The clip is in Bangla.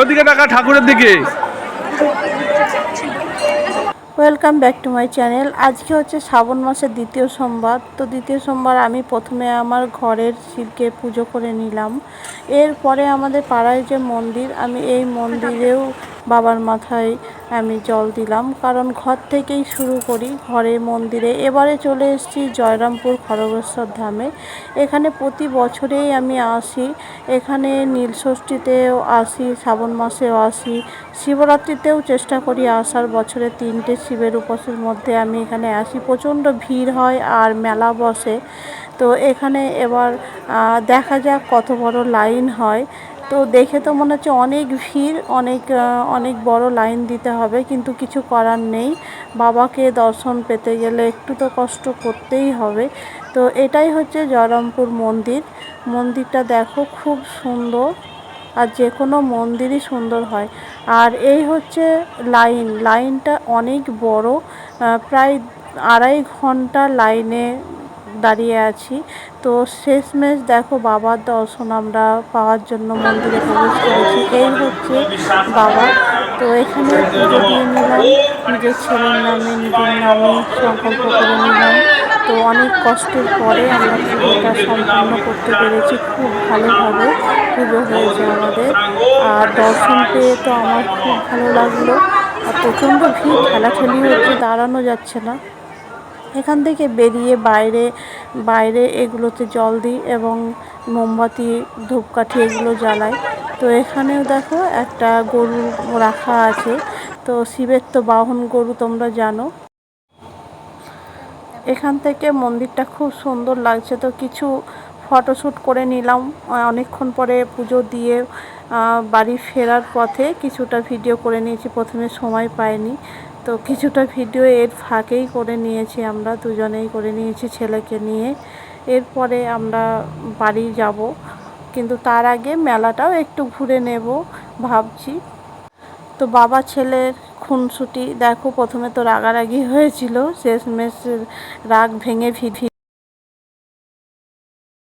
ওদিকে টাকা ঠাকুরের দিকে। Welcome back to my channel আজকে হচ্ছে শ্রাবণ মাসের দ্বিতীয় সোমবার। তো দ্বিতীয় সোমবার আমি প্রথমে আমার ঘরের শিবকে পুজো করে নিলাম। এরপরে আমাদের পাড়ায় যে মন্দির, আমি এই মন্দিরেও বাবার মাথায় আমি জল দিলাম, কারণ ঘর থেকেই শুরু করি ঘরে মন্দিরে। এবারে চলে এসেছি জয়রামপুর খড়গেশ্বর ধামে। এখানে প্রতি বছরেই আমি আসি। এখানে নীলষষ্ঠীতেও আসি, শ্রাবণ মাসেও আসি। শিবরাত্রিতেও চেষ্টা করি আসার। বছরে তিনটে শিবের উপোসের মধ্যে আমি এখানে আসি। প্রচণ্ড ভিড় হয় আর মেলা বসে। তো এখানে এবার দেখা যাক কত বড় লাইন হয়। তো দেখে তো মনে হচ্ছে অনেক ভিড়, অনেক অনেক বড় লাইন দিতে হবে, কিন্তু কিছু করার নেই। বাবাকে দর্শন পেতে গেলে একটু তো কষ্ট করতেই হবে। তো এটাই হচ্ছে জয়রামপুর মন্দির। মন্দিরটা দেখো খুব সুন্দর, আর যে কোনো মন্দিরই সুন্দর হয়। আর এই হচ্ছে লাইন, লাইনটা অনেক বড় প্রায় আড়াই ঘণ্টা লাইনে দাঁড়িয়ে আছি। তো শেষমেশ দেখো বাবার দর্শন আমরা পাওয়ার জন্য মন্দিরে প্রবেশ করেছি। এই হচ্ছে বাবা। তো এখানে পুজো দিয়ে নিলাম। নিজের ছেলের নামে, নিজের নামে সংকল্প করে নিলাম। তো অনেক কষ্টের পরে আমরা পুজোটা সম্পন্ন করতে পেরেছি। খুব ভালোভাবে পুজো হয়েছে আমাদের। আর দর্শন পেয়ে তো আমার খুব ভালো লাগল। আর প্রচণ্ড ভিড়, ঠেলাঠেলি হচ্ছে, দাঁড়ানো যাচ্ছে না। এখান থেকে বেরিয়ে বাইরে বাইরে এগুলোতে জল দিই এবং মোমবাতি, ধূপকাঠি এগুলো জ্বালাই। তো এখানেও দেখো একটা গরু রাখা আছে। তো শিবের তো বাহন গরু তোমরা জানো। এখান থেকে মন্দিরটা খুব সুন্দর লাগছে। তো কিছু ফটোশ্যুট করে নিলাম। অনেকক্ষণ পরে পুজো দিয়ে বাড়ি ফেরার পথে কিছুটা ভিডিও করে নিয়েছি। প্রথমে সময় পাইনি। তো কিছুটা ভিডিও এর ফাঁকেই করে নিয়েছি আমরা, দুজনেই করে নিয়েছি ছেলেকে নিয়ে। এরপরে আমরা বাড়ি যাব, কিন্তু তার আগে মেলাটাও একটু ঘুরে নেব ভাবছি। তো বাবা ছেলের খুনসুটি, দেখো প্রথমে তো রাগারাগি হয়েছিল, শেষমেশ রাগ ভেঙে ভিড়